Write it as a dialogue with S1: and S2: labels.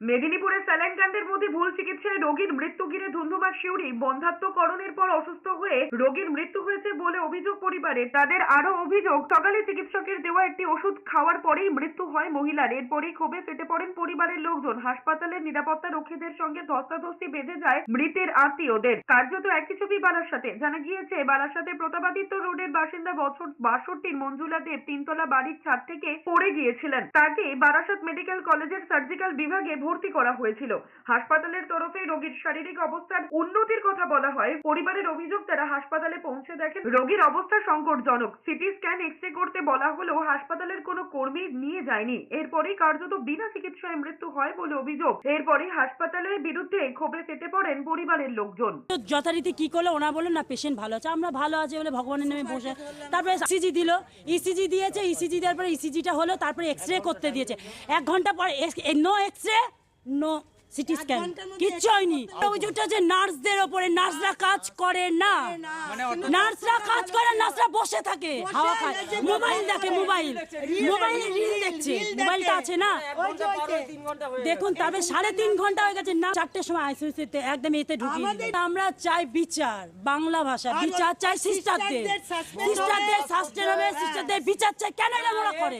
S1: মেদিনীপুরের স্যালাইনকাণ্ডের মধ্যে ভুল চিকিৎসায় রোগীর মৃত্যু ঘিরে ধুন্ধুমার শিউরি বন্ধাত্মকরণের পর অসুস্থ হয়ে রোগীর মৃত্যু হয়েছে বলে অভিযোগ পরিবারের তাদের আরও অভিযোগ, সকালে চিকিৎসকের দেওয়া একটি ওষুধ খাওয়ার পরেই মৃত্যু হয় মহিলার। এরপরেই ক্ষোভে ফেটে পড়েন পরিবারের লোকজন। হাসপাতালের নিরাপত্তা রক্ষীদের সঙ্গে ধস্তাধস্তি বেঁধে যায় মৃতের আত্মীয়দের। কার্যত একই ছবি বারাসাতে জানা গিয়েছে বারাসাতে প্রতাপাদিত্য রোডের বাসিন্দা বছর বাষট্টির মঞ্জুলা দেব তিনতলা বাড়ির ছাদ থেকে পড়ে গিয়েছিলেন। তাকে বারাসাত মেডিকেল কলেজের সার্জিক্যাল বিভাগে ভর্তি করা হয়েছিল। হাসপাতালের তরফে রোগীর শারীরিক অবস্থার উন্নতির কথা বলা হয়। পরিবারের অভিযোগ, তারা হাসপাতালে পৌঁছে দেখেন, রোগীর অবস্থা সংকটজনক। সিটি স্ক্যান এক্স করতে বলা হলেও হাসপাতালের কোনো কর্মী নিয়ে যায়নি। এরপরেই কার্যত বিনা চিকিৎসায় মৃত্যু হয় বলে অভিযোগ। এরপরেই হাসপাতালের বিরুদ্ধে ক্ষোভে ফেটে পড়েন পরিবারের লোকজন।
S2: যথারীতি কি করল? ওনা বলল, না পেশেন্ট ভালো আছে। আমরা ভালো আছে বলে ভগবানের নামে বসে তারপরে ইসিজি দিল। ইসিজি দিয়েছে। ইসিজি দেওয়ার পরে ইসিজিটা হলো, তারপরে এক্স রে করতে দিয়েছে। এক ঘণ্টা পর no X ray no CT scan কিচ্ছু হয়নি। অভিযোগটা যে নার্সদের ওপরে নার্সরা কাজ করে না। নার্সরা কাজ করে নার্সরা বসে থাকে। হাওয়া খায়। মোবাইল দেখে মোবাইল। মোবাইলে রিল দেখছে। মোবাইলটা আছে না? দেখুন তবে সাড়ে তিন ঘণ্টা হয়ে গেছে। না চারটের সময় আইসিউসিতে একদম এতে ঢুকি আমরা চাই বিচার বাংলা ভাষা। বিচার চাই সিস্টারদের সিস্টারদের শাস্ত্রের হবে। সিস্টারদের বিচার চাই। কেন ওরা করে?